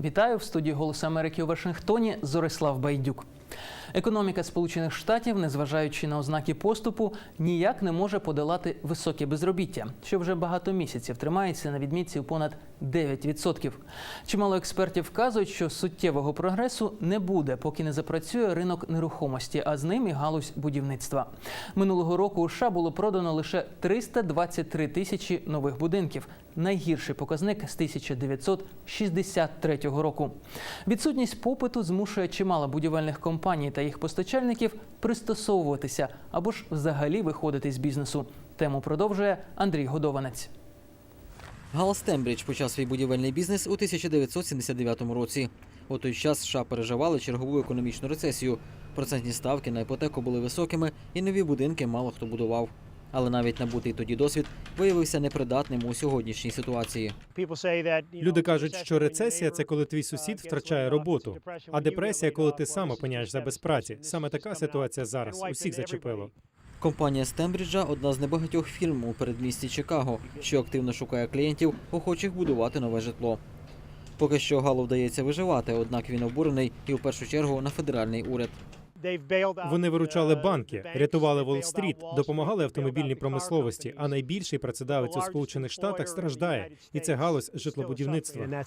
Вітаю в студії «Голос Америки у Вашингтоні. Зорислав Байдюк. Економіка Сполучених Штатів, незважаючи на ознаки поступу, ніяк не може подолати високе безробіття, що вже багато місяців тримається на відмітці у понад 9%. Чимало експертів вказують, що суттєвого прогресу не буде, поки не запрацює ринок нерухомості, а з ним і галузь будівництва. Минулого року у США було продано лише 323 тисячі нових будинків. Найгірший показник з 1963 року. Відсутність попиту змушує чимало будівельних компаній та їх постачальників пристосовуватися або ж взагалі виходити з бізнесу. Тему продовжує Андрій Годованець. Галас Тембридж почав свій будівельний бізнес у 1979 році. У той час США переживали чергову економічну рецесію. Процентні ставки на іпотеку були високими, і нові будинки мало хто будував. Але навіть набутий тоді досвід виявився непридатним у сьогоднішній ситуації. Люди кажуть, що рецесія це коли твій сусід втрачає роботу, а депресія, коли ти сам опиняєшся без праці. Саме така ситуація зараз. Усіх зачепило. Компанія Стембриджа одна з небагатьох фірм у передмісті Чикаго, що активно шукає клієнтів, охочих будувати нове житло. Поки що Галу вдається виживати, однак він обурений і в першу чергу на федеральний уряд. Вони виручали банки, рятували Уолл-стріт, допомагали автомобільній промисловості. А найбільший працедавець у Сполучених Штатах страждає, і це галузь житлобудівництва.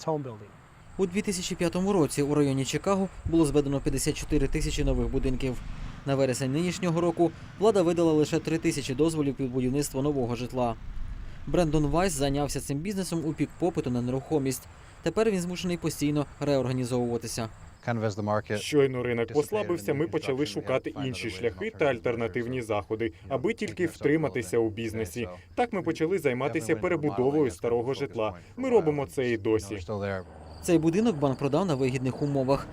У 2005 році у районі Чикаго було зведено 54 тисячі нових будинків. На вересень нинішнього року влада видала лише 3 тисячі дозволів під будівництво нового житла. Брендон Вайс зайнявся цим бізнесом у пік попиту на нерухомість. Тепер він змушений постійно реорганізовуватися. Щойно ринок послабився, ми почали шукати інші шляхи та альтернативні заходи, аби тільки втриматися у бізнесі. Так ми почали займатися перебудовою старого житла. Ми робимо це і досі. Цей будинок банк продав на вигідних умовах.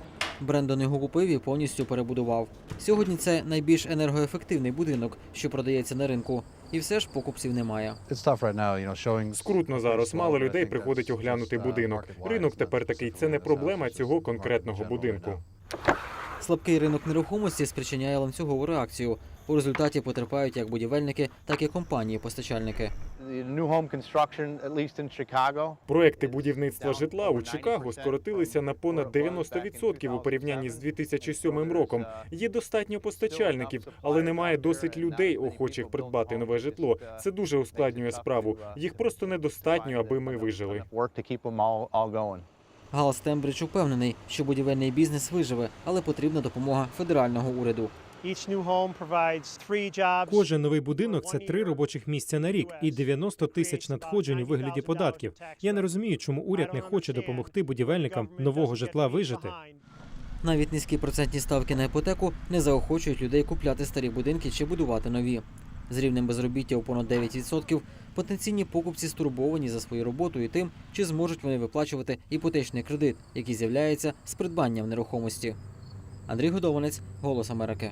Брендон його купив і повністю перебудував. Сьогодні це найбільш енергоефективний будинок, що продається на ринку. І все ж покупців немає. Скрутно зараз. Мало людей приходить оглянути будинок. Ринок тепер такий. Це не проблема цього конкретного будинку. Слабкий ринок нерухомості спричиняє ланцюгову реакцію. У результаті потерпають як будівельники, так і компанії-постачальники. Проекти будівництва житла у Чикаго скоротилися на понад 90% у порівнянні з 2007 роком. Є достатньо постачальників, але немає досить людей, охочих придбати нове житло. Це дуже ускладнює справу. Їх просто недостатньо, аби ми вижили. Галас Тембридж упевнений, що будівельний бізнес виживе, але потрібна допомога федерального уряду. Кожен новий будинок це три робочих місця на рік і 90 тисяч надходжень у вигляді податків. Я не розумію, чому уряд не хоче допомогти будівельникам нового житла вижити. Навіть низькі процентні ставки на іпотеку не заохочують людей купляти старі будинки чи будувати нові. З рівнем безробіття у понад 9% потенційні покупці стурбовані за свою роботу і тим, чи зможуть вони виплачувати іпотечний кредит, який з'являється з придбанням нерухомості. Андрій Годованець, Голос Америки.